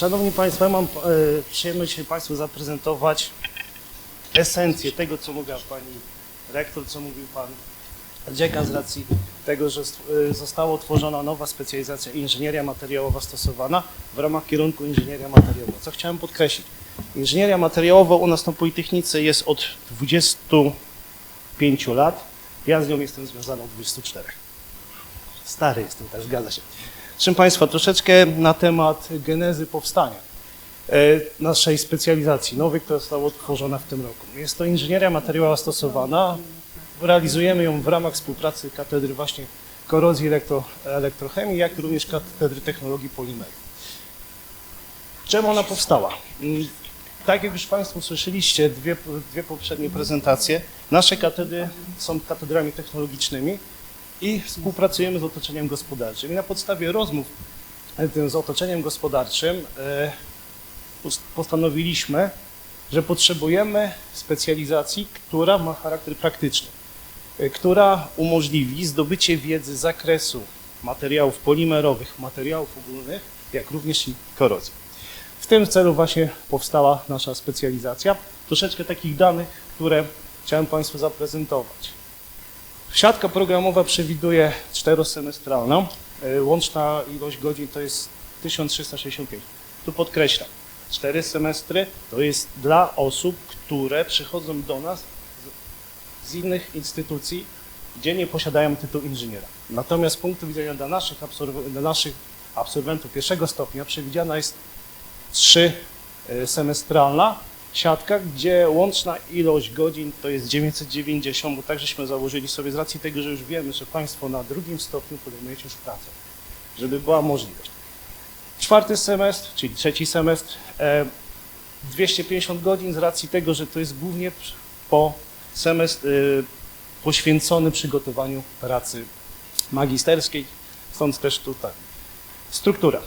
Szanowni Państwo, ja mam e, przyjemność Państwu zaprezentować esencję tego, co mówiła Pani Rektor, co mówił Pan Dziekan z racji tego, że e, została utworzona nowa specjalizacja inżynieria materiałowa stosowana w ramach kierunku inżynieria materiałowa. Co chciałem podkreślić? Inżynieria materiałowa u nas na Politechnice jest od 25 lat. Ja z nią jestem związany od 24. Stary jestem, tak zgadza się. Proszę Państwa, troszeczkę na temat genezy powstania e, naszej specjalizacji nowej, która została utworzona w tym roku. Jest to inżynieria materiałowa stosowana. Realizujemy ją w ramach współpracy katedry właśnie korozji elektro, elektrochemii, jak również katedry technologii polimerów. Czemu ona powstała? Mm, Tak jak już Państwo słyszeliście, dwie, dwie poprzednie prezentacje, nasze katedry są katedrami technologicznymi i współpracujemy z otoczeniem gospodarczym. I na podstawie rozmów e, z otoczeniem gospodarczym e, postanowiliśmy, że potrzebujemy specjalizacji, która ma charakter praktyczny, e, która umożliwi zdobycie wiedzy z zakresu materiałów polimerowych, materiałów ogólnych, jak również i korozji. W tym celu właśnie powstała nasza specjalizacja. Troszeczkę takich danych, które chciałem Państwu zaprezentować. Siatka programowa przewiduje czterosemestralną. E, Łączna ilość godzin to jest 1365. Tu podkreślam, cztery semestry to jest dla osób, które przychodzą do nas z, innych instytucji, gdzie nie posiadają tytułu inżyniera. Natomiast z punktu widzenia dla naszych, dla naszych absolwentów pierwszego stopnia przewidziana jest trzy e, semestralna siatka, gdzie łączna ilość godzin to jest 990, bo tak żeśmy założyli sobie z racji tego, że już wiemy, że Państwo na drugim stopniu podejmujecie już pracę, żeby była możliwość. Czwarty semestr, czyli trzeci semestr, e, 250 godzin z racji tego, że to jest głównie po semestr e, poświęcony przygotowaniu pracy magisterskiej, stąd też tutaj. Struktura.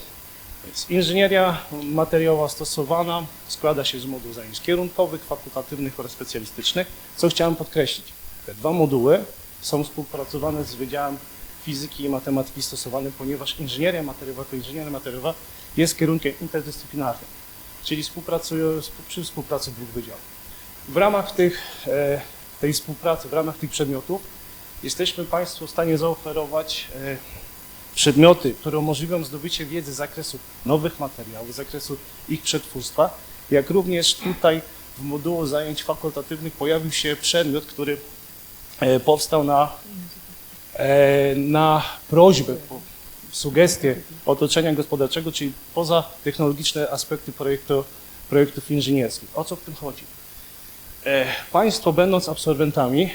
Więc inżynieria materiałowa stosowana składa się z modułów zajęć kierunkowych, fakultatywnych oraz specjalistycznych. Co chciałem podkreślić? Te dwa moduły są współpracowane z Wydziałem Fizyki i Matematyki Stosowanej, ponieważ inżynieria materiałowa to inżynieria materiałowa jest kierunkiem interdyscyplinarnym, czyli współpracuje współ- przy współpracy dwóch wydziałów. W ramach tych, e, tej współpracy, w ramach tych przedmiotów jesteśmy Państwu w stanie zaoferować e, przedmioty, które umożliwią zdobycie wiedzy z zakresu nowych materiałów, z zakresu ich przetwórstwa, jak również tutaj w modułu zajęć fakultatywnych pojawił się przedmiot, który e, powstał na, e, na prośbę, sugestię otoczenia gospodarczego, czyli poza technologiczne aspekty projektu, projektów inżynierskich. O co w tym chodzi? E, Państwo będąc absolwentami,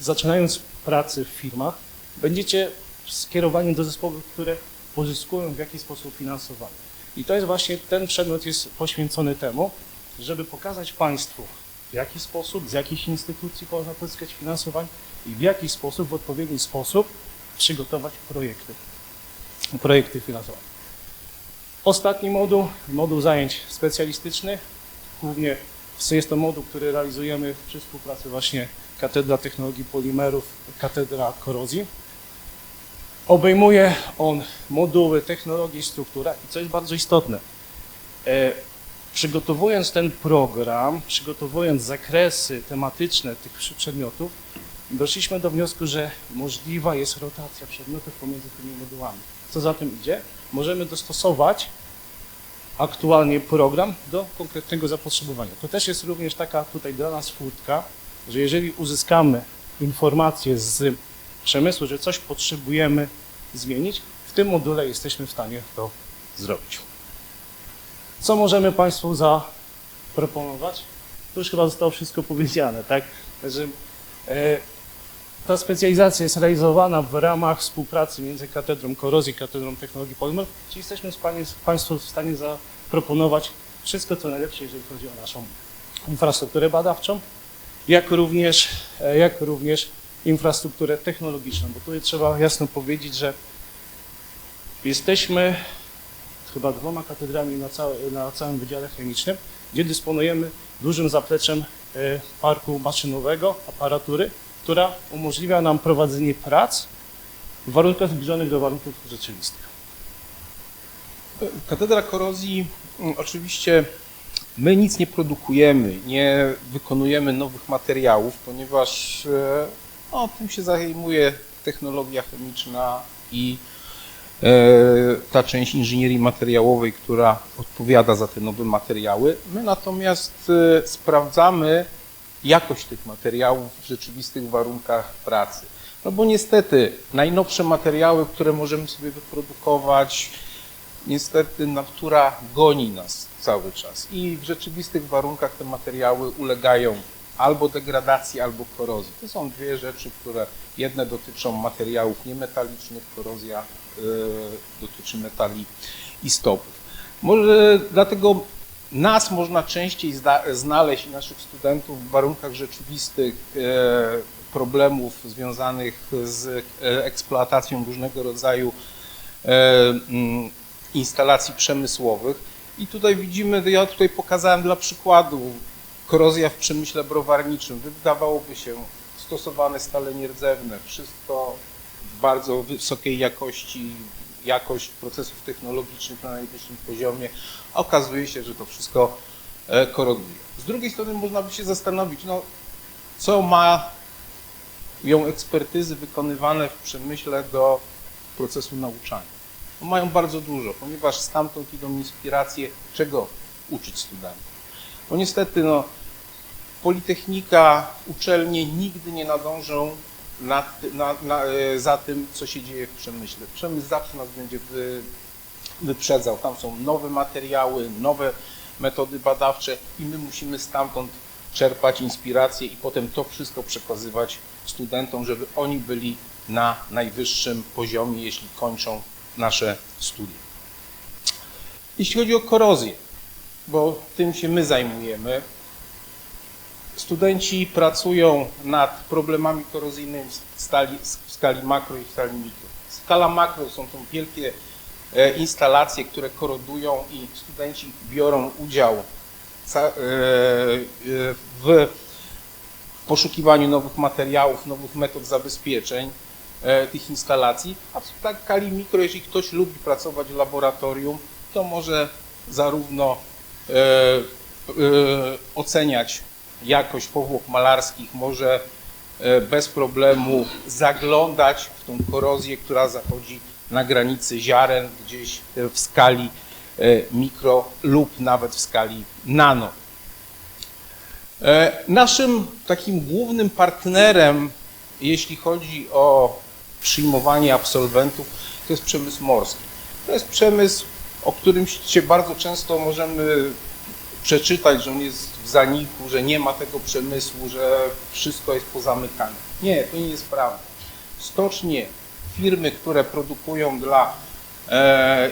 zaczynając pracę w firmach, będziecie skierowani do zespołów, które pozyskują w jakiś sposób finansowanie. I to jest właśnie, ten przedmiot jest poświęcony temu, żeby pokazać Państwu, w jaki sposób, z jakich instytucji można pozyskać finansowanie i w jaki sposób, w odpowiedni sposób przygotować projekty, projekty finansowania. Ostatni moduł, moduł zajęć specjalistycznych, głównie jest to moduł, który realizujemy przy współpracy właśnie Katedra Technologii Polimerów, Katedra Korozji. Obejmuje on moduły technologii i struktura i co jest bardzo istotne, e, przygotowując ten program, przygotowując zakresy tematyczne tych przedmiotów, doszliśmy do wniosku, że możliwa jest rotacja przedmiotów pomiędzy tymi modułami. Co za tym idzie? Możemy dostosować aktualnie program do konkretnego zapotrzebowania. To też jest również taka tutaj dla nas furtka, że jeżeli uzyskamy informacje z przemysłu, że coś potrzebujemy zmienić, w tym module jesteśmy w stanie to zrobić. Co możemy Państwu zaproponować? To już chyba zostało wszystko powiedziane, tak? Że e, ta specjalizacja jest realizowana w ramach współpracy między Katedrą Korozji i Katedrą Technologii Polimerów, czyli jesteśmy stanie, Państwu w stanie zaproponować wszystko, co najlepsze, jeżeli chodzi o naszą infrastrukturę badawczą, jak również, e, jak również infrastrukturę technologiczną, bo tutaj trzeba jasno powiedzieć, że jesteśmy chyba dwoma katedrami na, całe, na całym Wydziale Chemicznym, gdzie dysponujemy dużym zapleczem e, parku maszynowego, aparatury, która umożliwia nam prowadzenie prac w warunkach zbliżonych do warunków rzeczywistych. Katedra korozji Mm, Oczywiście my nic nie produkujemy, nie wykonujemy nowych materiałów, ponieważ no, tym się zajmuje technologia chemiczna i e, ta część inżynierii materiałowej, która odpowiada za te nowe materiały. My natomiast e, sprawdzamy jakość tych materiałów w rzeczywistych warunkach pracy. No bo niestety najnowsze materiały, które możemy sobie wyprodukować, niestety natura goni nas cały czas i w rzeczywistych warunkach te materiały ulegają albo degradacji, albo korozji. To są dwie rzeczy, które jedne dotyczą materiałów niemetalicznych, korozja y, dotyczy metali i stopów. Może dlatego nas można częściej znaleźć naszych studentów w warunkach rzeczywistych e, problemów związanych z e, eksploatacją różnego rodzaju mm, instalacji przemysłowych. I tutaj widzimy, ja tutaj pokazałem dla przykładu, korozja w przemyśle browarniczym. Wydawałoby się stosowane stale nierdzewne, wszystko w bardzo wysokiej jakości, jakość procesów technologicznych na najwyższym poziomie. Okazuje się, że to wszystko e, koroduje. Z drugiej strony można by się zastanowić, no, co ma ją ekspertyzy wykonywane w przemyśle do procesu nauczania. No, mają bardzo dużo, ponieważ stamtąd idą inspiracje, czego uczyć studentów. Bo niestety, no, Politechnika, uczelnie nigdy nie nadążą na, na, e, za tym, co się dzieje w przemyśle. Przemysł zawsze nas będzie wy, wyprzedzał. Tam są nowe materiały, nowe metody badawcze i my musimy stamtąd czerpać inspiracje i potem to wszystko przekazywać studentom, żeby oni byli na najwyższym poziomie, jeśli kończą nasze studia. Jeśli chodzi o korozję, bo tym się my zajmujemy, Studenci pracują nad problemami korozyjnymi w, stali, w skali makro i w skali mikro. Skala makro są to wielkie e, instalacje, które korodują i studenci biorą udział e, e, w poszukiwaniu nowych materiałów, nowych metod zabezpieczeń tych instalacji, a w skali mikro, jeśli ktoś lubi pracować w laboratorium, to może zarówno oceniać jakość powłok malarskich, może e, bez problemu zaglądać w tą korozję, która zachodzi na granicy ziaren, gdzieś e, w skali e, mikro lub nawet w skali nano. Naszym takim głównym partnerem, jeśli chodzi o przyjmowanie absolwentów, to jest przemysł morski. To jest przemysł, o którym się bardzo często możemy przeczytać, że on jest w zaniku, że nie ma tego przemysłu, że wszystko jest pozamykane. Nie, to nie jest prawda. Stocznie, firmy, które produkują dla, e,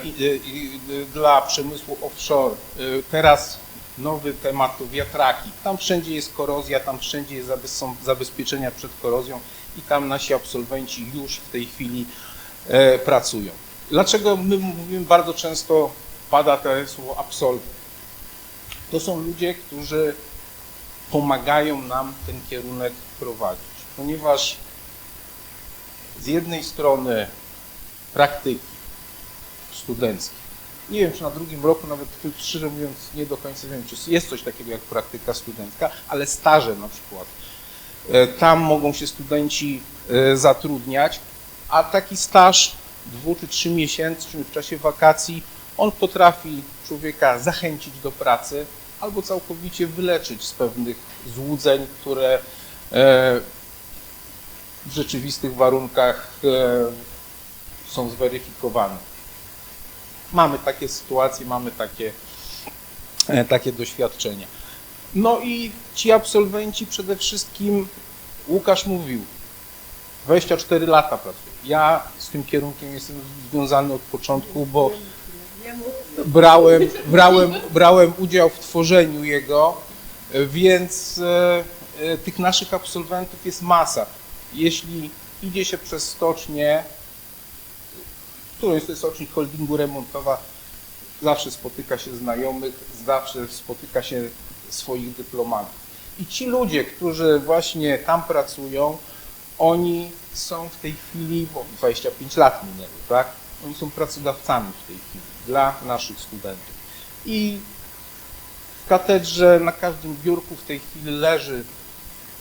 dla przemysłu offshore, e, teraz nowy temat to wiatraki. Tam wszędzie jest korozja, tam wszędzie jest są zabezpieczenia przed korozją i tam nasi absolwenci już w tej chwili e, pracują. Dlaczego my mówimy bardzo często, pada to słowo absolwent? To są ludzie, którzy pomagają nam ten kierunek prowadzić, ponieważ z jednej strony praktyki studenckie, nie wiem czy na drugim roku, nawet szczerze mówiąc nie do końca wiem, czy jest coś takiego jak praktyka studencka, ale staże na przykład. E, Tam mogą się studenci e, zatrudniać, a taki staż dwu czy trzy miesięczny w czasie wakacji, on potrafi człowieka zachęcić do pracy albo całkowicie wyleczyć z pewnych złudzeń, które e, w rzeczywistych warunkach e, są zweryfikowane. Mamy takie sytuacje, mamy takie, e, takie doświadczenia. No i ci absolwenci przede wszystkim, Łukasz mówił, 24 lata pracuję. Ja z tym kierunkiem jestem związany od początku, bo brałem, brałem, brałem udział w tworzeniu jego, więc e, e, tych naszych absolwentów jest masa. Jeśli idzie się przez stocznię, jest to stocznik holdingu remontowa, zawsze spotyka się znajomych, zawsze spotyka się swoich dyplomatów. I ci ludzie, którzy właśnie tam pracują, oni są w tej chwili, bo 25 lat minęło, tak? Oni są pracodawcami w tej chwili dla naszych studentów. I w katedrze na każdym biurku w tej chwili leży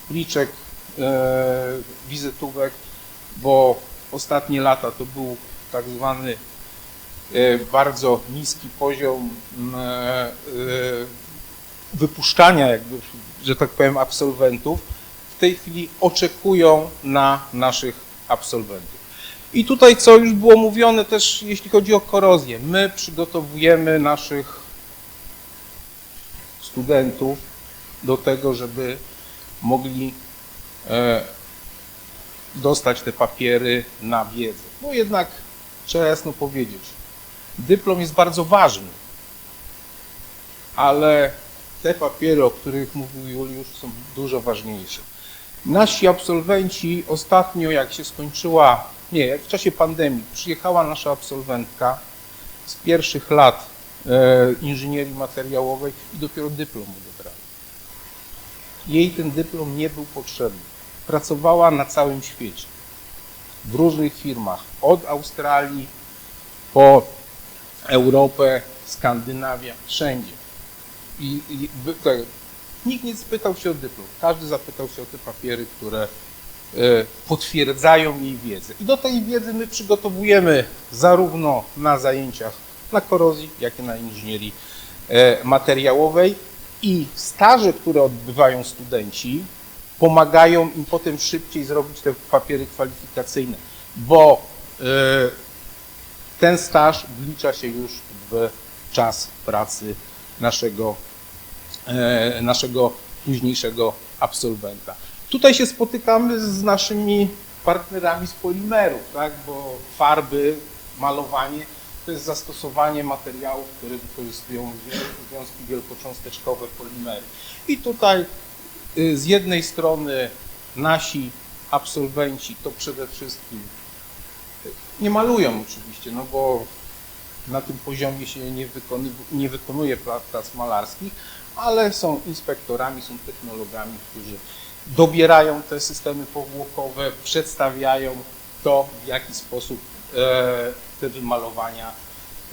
pliczek e, wizytówek, bo ostatnie lata to był tak zwany e, bardzo niski poziom e, e, wypuszczania, jakby, że tak powiem, absolwentów. W tej chwili oczekują na naszych absolwentów. I tutaj, co już było mówione też, jeśli chodzi o korozję, my przygotowujemy naszych studentów do tego, żeby mogli e, dostać te papiery na wiedzę. No jednak trzeba jasno powiedzieć, dyplom jest bardzo ważny, ale te papiery, o których mówił Juliusz, są dużo ważniejsze. Nasi absolwenci ostatnio, jak się skończyła, nie, jak w czasie pandemii, przyjechała nasza absolwentka z pierwszych lat e, inżynierii materiałowej i dopiero dyplom odebrała. Jej ten dyplom nie był potrzebny. Pracowała na całym świecie, w różnych firmach, od Australii po Europę, Skandynawia, wszędzie. I, i tak, nikt nie spytał się o dyplom, każdy zapytał się o te papiery, które e, potwierdzają jej wiedzę. I do tej wiedzy my przygotowujemy zarówno na zajęciach na korozji, jak i na inżynierii e, materiałowej. I staże, które odbywają studenci, pomagają im potem szybciej zrobić te papiery kwalifikacyjne, bo e, ten staż wlicza się już w czas pracy naszego, naszego późniejszego absolwenta. Tutaj się spotykamy z naszymi partnerami z polimerów, tak? bo farby, malowanie to jest zastosowanie materiałów, które wykorzystują związki wielkocząsteczkowe polimery. I tutaj y, z jednej strony nasi absolwenci to przede wszystkim nie malują oczywiście, no bo na tym poziomie się nie, wykony, nie wykonuje pra- prac malarskich, ale są inspektorami, są technologami, którzy dobierają te systemy powłokowe, przedstawiają to, w jaki sposób e, te wymalowania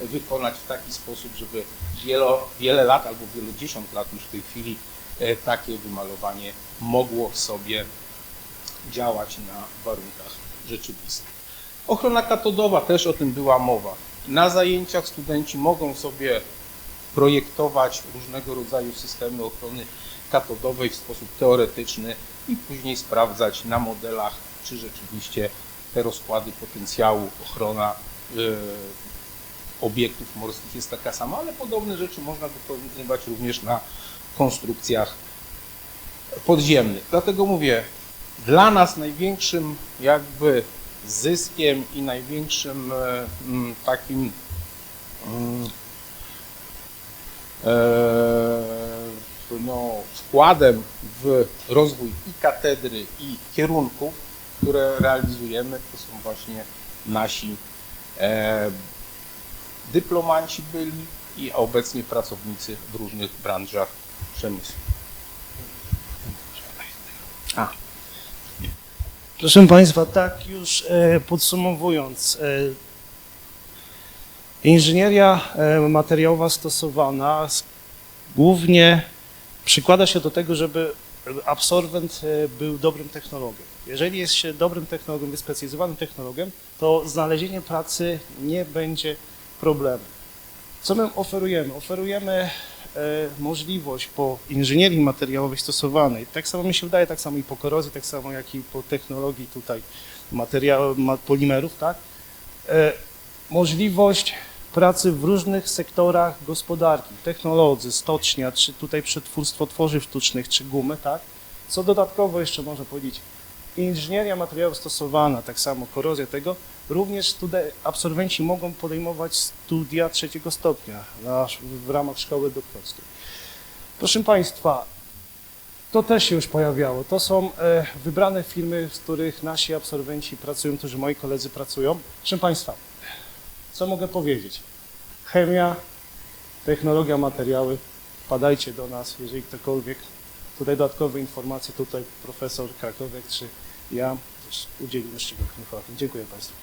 wykonać w taki sposób, żeby wielo, wiele lat albo wielodziesiąt lat już w tej chwili e, takie wymalowanie mogło sobie działać na warunkach rzeczywistych. Ochrona katodowa też o tym była mowa. Na zajęciach studenci mogą sobie projektować różnego rodzaju systemy ochrony katodowej w sposób teoretyczny i później sprawdzać na modelach, czy rzeczywiście te rozkłady potencjału, ochrona y, obiektów morskich jest taka sama, ale podobne rzeczy można wykonywać również na konstrukcjach podziemnych. Dlatego mówię, dla nas największym jakby zyskiem i największym e, takim e, no, wkładem w rozwój i katedry, i kierunków, które realizujemy, to są właśnie nasi e, dyplomanci byli i obecnie pracownicy w różnych branżach przemysłu. A, Proszę Państwa, tak już e, podsumowując, e, inżynieria e, materiałowa stosowana głównie przykłada się do tego, żeby absolwent e, był dobrym technologiem. Jeżeli jest się dobrym technologiem, wyspecjalizowanym technologiem, to znalezienie pracy nie będzie problemem. Co my oferujemy? Oferujemy możliwość po inżynierii materiałowej stosowanej, tak samo mi się wydaje, tak samo i po korozji, tak samo jak i po technologii tutaj polimerów, tak? E, możliwość pracy w różnych sektorach gospodarki, technologii, stocznia, czy tutaj przetwórstwo tworzyw sztucznych, czy gumy, tak? Co dodatkowo jeszcze można powiedzieć? Inżynieria materiałów stosowana, tak samo korozja tego, również absolwenci mogą podejmować studia trzeciego stopnia na, w ramach szkoły doktorskiej. Proszę Państwa, to też się już pojawiało. To są e, wybrane firmy, w których nasi absolwenci pracują, którzy moi koledzy pracują. Proszę Państwa, co mogę powiedzieć? Chemia, technologia, materiały, padajcie do nas, jeżeli ktokolwiek. Tutaj dodatkowe informacje, tutaj profesor Krakowiak czy ja też udzielimy szczegółowych informacji. Dziękuję Państwu.